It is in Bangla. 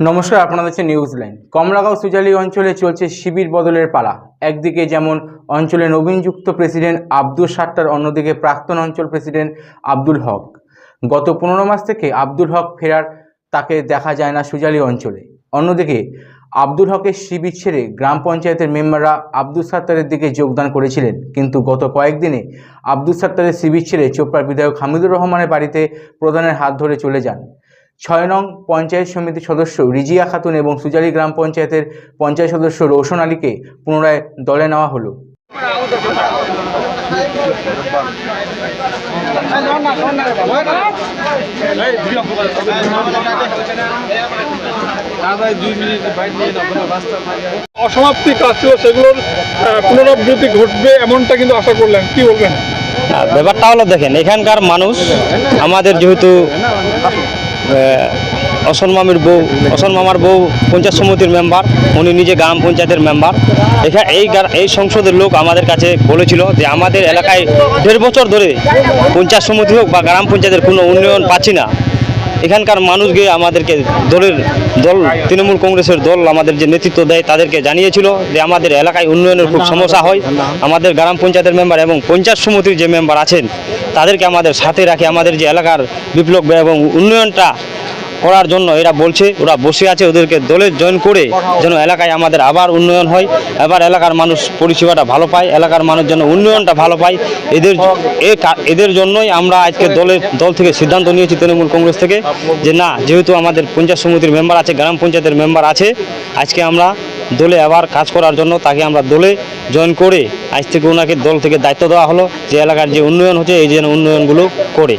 নমস্কার, আপনারা দেখছেন নিউজ লাইন কমলাগাঁও সুজালি অঞ্চলে চলছে শিবির বদলের পালা। একদিকে যেমন অঞ্চলে নবীনযুক্ত প্রেসিডেন্ট আব্দুল সাট্টার অন্যদিকে প্রাক্তন অঞ্চল প্রেসিডেন্ট আব্দুল হক। গত পনেরো মাস থেকে আব্দুল হক ফেরার তাকে দেখা যায় না সুজালি অঞ্চলে। অন্যদিকে আব্দুল হকের শিবির ছেড়ে গ্রাম পঞ্চায়েতের মেম্বাররা আব্দুল সাত্তারের দিকে যোগদান করেছিলেন। কিন্তু গত কয়েকদিনে আব্দুল সাত্তারের শিবির ছেড়ে চোপড়ার বিধায়ক হামিদুর রহমানের বাড়িতে প্রধানের হাত ধরে চলে যান। ছয় নং পঞ্চায়েত সমিতির সদস্য রিজিয়া খাতুন এবং সুজালি গ্রাম পঞ্চায়েতের পঞ্চায়েত সদস্য রোশন আলীকে পুনরায় দলে নেওয়া হলো। অসমাপ্তি কাজ ছিল সেগুলোর পুনরাবৃত্তি ঘটবে এমনটা কিন্তু আশা করলেন। কি বলবেন? ব্যাপারটা হলো দেখেন এখানকার মানুষ আমাদের যেহেতু অসন মামির বউ অসন মামার বউ পঞ্চায়েত সমিতির মেম্বার উনি নিজে গ্রাম পঞ্চায়েতের মেম্বার এখানে এই এই সংসদের লোক আমাদের কাছে বলেছিল যে আমাদের এলাকায় দেড় বছর ধরে পঞ্চায়েত সমিতি হোক বা গ্রাম পঞ্চায়েতের কোনো উন্নয়ন পাচ্ছি না। এখানকার মানুষকে আমাদেরকে দলের দল, তৃণমূল কংগ্রেসের দল আমাদের যে নেতৃত্ব দেয় তাদেরকে জানিয়েছিল যে আমাদের এলাকায় উন্নয়নের খুব সমস্যা হয়। আমাদের গ্রাম পঞ্চায়েতের মেম্বার এবং পঞ্চায়েত সমিতির যে মেম্বার আছেন, তাদেরকে আমাদের সাথে রাখে। আমাদের যে এলাকার বিপ্লব এবং উন্নয়নটা করার জন্য এরা বলছে, ওরা বসে আছে ওদেরকে দলে জয়েন করে যেন এলাকায় আমাদের আবার উন্নয়ন হয়। এবার এলাকার মানুষ পরিষেবাটা ভালো পায়, এলাকার মানুষ যেন উন্নয়নটা ভালো পায়। এদের এদের জন্যই আমরা আজকে দলের দল থেকে সিদ্ধান্ত নিয়েছি তৃণমূল কংগ্রেস থেকে যে না, যেহেতু আমাদের পঞ্চায়েত সমিতির মেম্বার আছে, গ্রাম পঞ্চায়েতের মেম্বার আছে, আজকে আমরা দলে আবার কাজ করার জন্য তাকে আমরা দলে জয়েন করে আজ থেকে ওনাকে দল থেকে দায়িত্ব দেওয়া হলো যে এলাকার যে উন্নয়ন হচ্ছে, এই যেন উন্নয়নগুলো করে।